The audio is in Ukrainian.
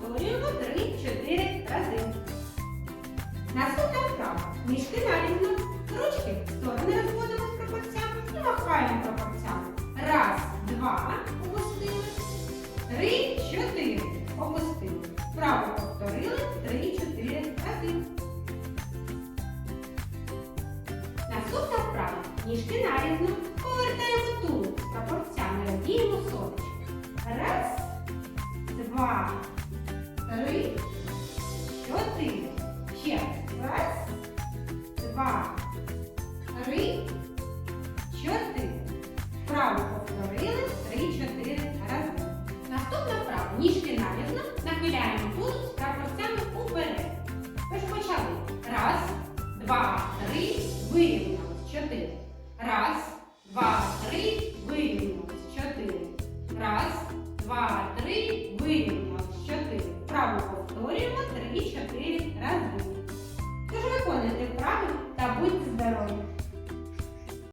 повторюємо три-чотири рази. Наступна вправа. Ніжки нарізно. Ручки в сторони розводимо з прапорцями і махаємо прапорцями. Раз, два, опустили. Три, чотири. Опустили. Вправо повторили три-чотири рази. Наступна вправа. Ніжки нарізно. we